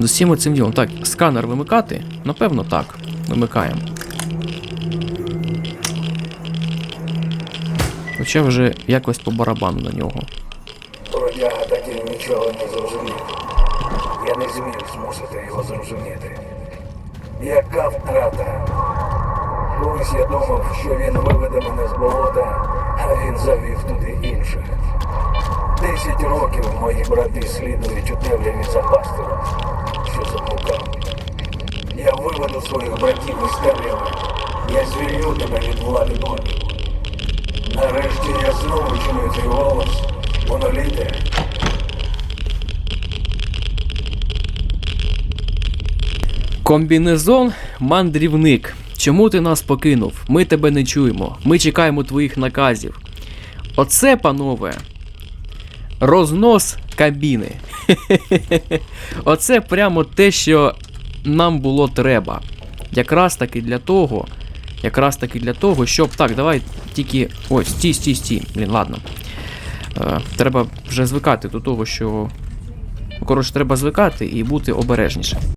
з усім цим ділом. Так, сканер вимикати? Напевно, так. Вимикаємо. Хоча вже якось по барабану на нього. Бродяга так і нічого не зрозумів. Я не зміг змусити його зрозуміти. Яка втрата? Колись я думав, що він виведе мене з болота, а він завів туди інших. Десять років мої брати слідують у темряві за заблукав. Виведу своїх братів із темряви. Я звільню тебе від влади Бога. Нарешті я знову чую твій голос, моноліте. Комбінезон мандрівник. Чому ти нас покинув? Ми тебе не чуємо. Ми чекаємо твоїх наказів. Оце, панове, рознос кабіни. Оце прямо те, що нам було треба. Якраз таки для того. Якраз таки для того, щоб. Так, давай тільки. Ось, стій, стій, стій. Блін, ладно. Е, треба вже звикати до того, що. Коротше, треба звикати і бути обережніше.